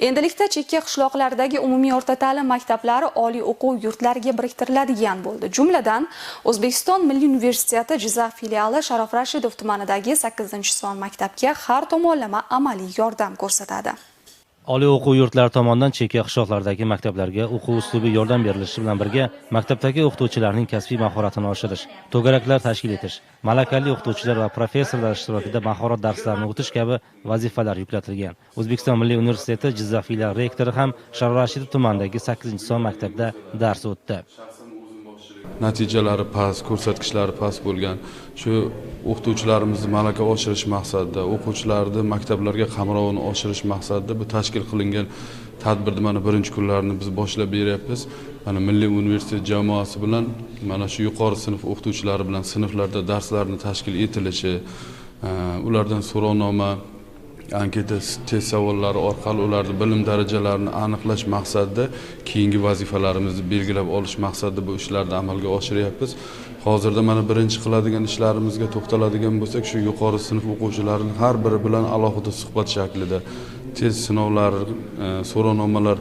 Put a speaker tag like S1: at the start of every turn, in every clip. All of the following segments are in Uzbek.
S1: endilikda chekka qishloqlardagi umumiy o'rta ta'lim maktablari oliy o'quv yurtlariga biriktiriladigan bo'ldi. Jumladan o'zbekiston milliy universiteti jizzax filiali sharof rashidov tumanidagi 8 son maktabga har tomonlama amaliy yordam ko'rsatadi.
S2: Oliy o'quv yurtlari tomonidan chekka qishloqlardagi maktablarga o'quv uslubi yordam berilishi bilan birga maktabdagi o'qituvchilarning kasbiy mahoratini oshirish to'garaklar tashkil etish malakali o'qituvchilar va professorlar ishtirokida mahorat darslarini o'tish kabi vazifalar yuklatilgan. O'zbekiston milliy universiteti jizzax filiali rektori ham sharof rashidov tumanidagi sakkizinchi son maktabda dars o'tdi.
S3: Natijalari past ko'rsatkichlari past bo'lgan. Shu o'qituvchilarimizni malaka oshirish maqsadida o'quvchilarni maktablarga qamrovini oshirish maqsadida bu tashkil qilingan tadbirni mana birinchi kunlarini biz boshlab beryapmiz. Mana milliy universitet jamoasi bilan mana shu yuqori sinf o'qituvchilari bilan sinflarda darslarni tashkil etilishi e, ulardan so'rovnoma anketa test savollari orqali ularni bilim darajalarini aniqlash maqsadida keyingi vazifalarimizni belgilab olish maqsadida bu ishlarni amalga oshiryapmiz. Hozirda mana birinchi qiladigan ishlarimizga to'xtaladigan bo'lsak shu yuqori sinf o'quvchilarini har biri bilan alohida suhbat shaklida test sinovlari e, so'rovnomalar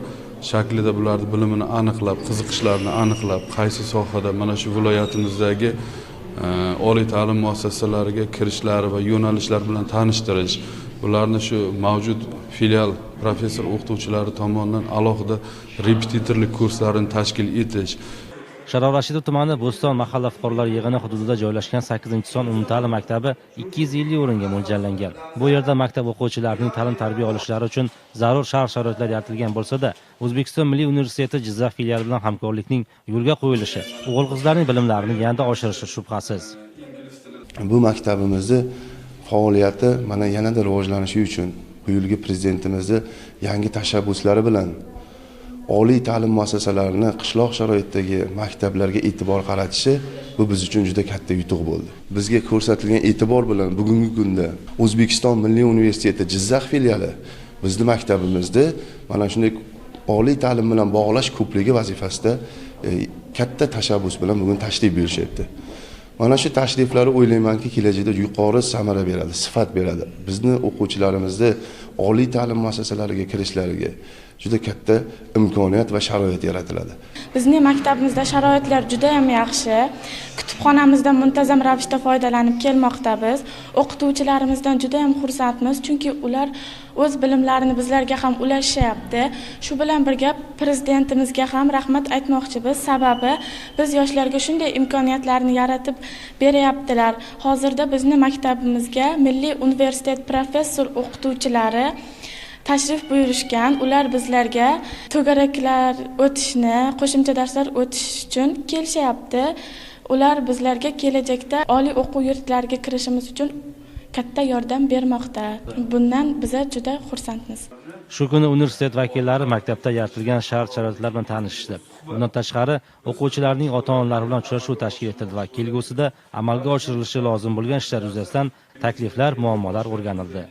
S3: shaklida bularni bilimini aniqlab qiziqishlarini aniqlab qaysi sohada mana shu viloyatimizdagi e, oliy ta'lim muassasalariga kirishlari va yo'nalishlar bilan tanishtirish bularni shu mavjud filial professor o'qituvchilari tomonidan alohida repetitorlik kurslarini tashkil etish.
S2: Sharof rashidov tumani bo'ston mahalla fuqarolar yig'ini hududida joylashgan sakkizinchi son umumta'lim maktabi ikki yuz ellik o'ringa mo'ljallangan. Bu yerda maktab o'quvchilarining ta'lim tarbiya olishlari uchun zarur shart sharoitlar yaratilgan bo'lsa-da o'zbekiston milliy universiteti jizzax filiali bilan hamkorlikning yo'lga qo'yilishi o'g'il qizlarning bilimlarini yanada oshirishi shubhasiz.
S4: Bu maktabimizni faoliyati mana yanada rivojlanishi uchun bu yilgi prezidentimizni yangi tashabbuslari bilan oliy ta'lim muassasalarini qishloq sharoitidagi maktablarga e'tibor qaratishi bu biz uchun juda katta yutuq bo'ldi. Bizga ko'rsatilgan e'tibor bilan bugungi kunda o'zbekiston milliy universiteti jizzax filiali bizni maktabimizni mana shunday oliy ta'lim bilan bog'lash ko'pligi vazifasida e, katta tashabbus bilan bugun tashrif buyurishyapti mana shu tashriflari o'ylaymanki kelajakda yuqori samara beradi sifat beradi. Bizni o'quvchilarimizni oliy ta'lim muassasalariga kirishlariga juda katta imkoniyat va sharoit yaratiladi.
S5: Bizning maktabimizda sharoitlar juda ham yaxshi. Kutubxonamizdan muntazam ravishda foydalanib kelmoqdamiz o'qituvchilarimizdan juda ham xursandmiz chunki ular o'z bilimlarini bizlarga ham ulashyapti. Shu bilan birga prezidentimizga ham rahmat aytmoqchimiz sababi biz yoshlarga shunday imkoniyatlarni yaratib beryaptilar. Hozirda bizni maktabimizga milliy universitet professor o'qituvchilari tashrif buyurishgan ular bizlarga to'garaklar o'tishni qo'shimcha darslar o'tish uchun kelishyapti ular bizlarga kelajakda oliy o'quv yurtlariga kirishimiz uchun katta yordam bermoqda. Bundan biza juda xursandmiz.
S2: Shu kuni universitet vakillari maktabda yaratilgan shart sharoitlar bilan tanishishdi. Bundan tashqari o'quvchilarning ota onalari bilan uchrashuv tashkil etildi va kelgusida amalga oshirilishi lozim bo'lgan ishlar yuzasidan takliflar muammolar o'rganildi.